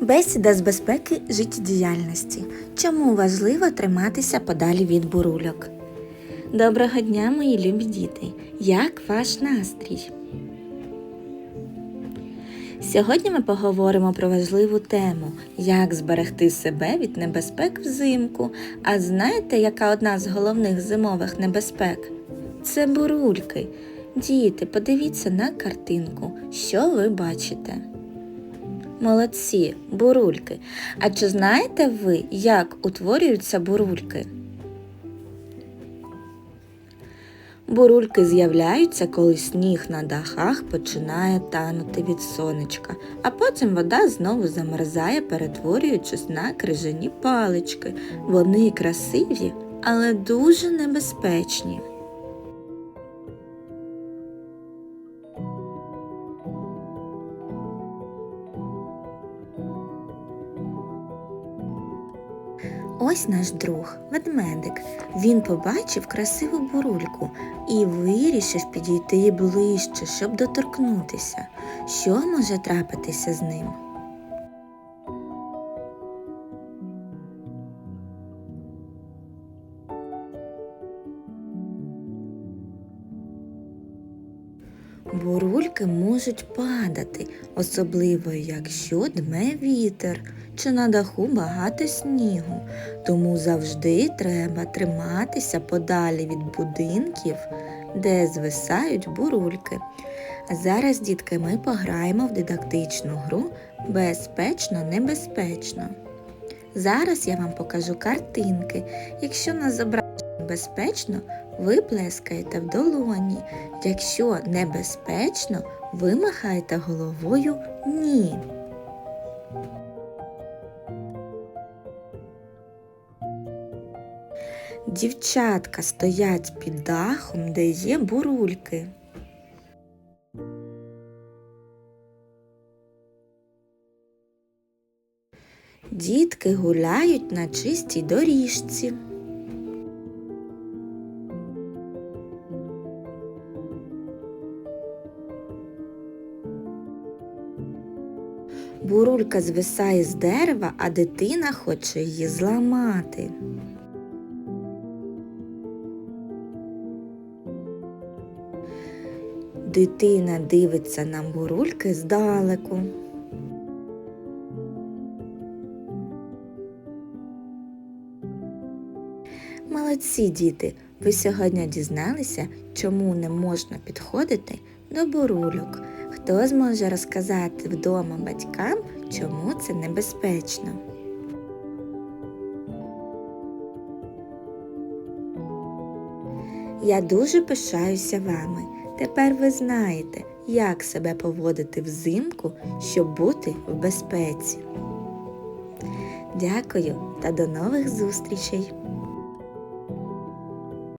Бесіда з безпеки життєдіяльності. Чому важливо триматися подалі від бурульок? Доброго дня, мої любі діти! Як ваш настрій? Сьогодні ми поговоримо про важливу тему, як зберегти себе від небезпек взимку. А знаєте, яка одна з головних зимових небезпек? Це бурульки. Діти, подивіться на картинку, що ви бачите. Молодці, бурульки. А чи знаєте ви, як утворюються бурульки? Бурульки з'являються, коли сніг на дахах починає танути від сонечка, а потім вода знову замерзає, перетворюючись на крижані палички. Вони красиві, але дуже небезпечні. Ось наш друг, ведмедик. Він побачив красиву бурульку і вирішив підійти ближче, щоб доторкнутися. Що може трапитися з ним? Бурульки можуть падати, особливо якщо дме вітер чи на даху багато снігу. Тому завжди треба триматися подалі від будинків, де звисають бурульки. А зараз, дітки, ми пограємо в дидактичну гру безпечно, небезпечно. Зараз я вам покажу картинки. Якщо на зображенні безпечно, ви плескаєте в долоні. Якщо небезпечно, ви махаєте головою ні. Дівчатка стоять під дахом, де є бурульки. Дітки гуляють на чистій доріжці. Бурулька звисає з дерева, а дитина хоче її зламати. Дитина дивиться на бурульки здалеку. Молодці діти, ви сьогодні дізналися, чому не можна підходити до бурульок. Хто зможе розказати вдома батькам, чому це небезпечно? Я дуже пишаюся вами. Тепер ви знаєте, як себе поводити взимку, щоб бути в безпеці. Дякую та до нових зустрічей!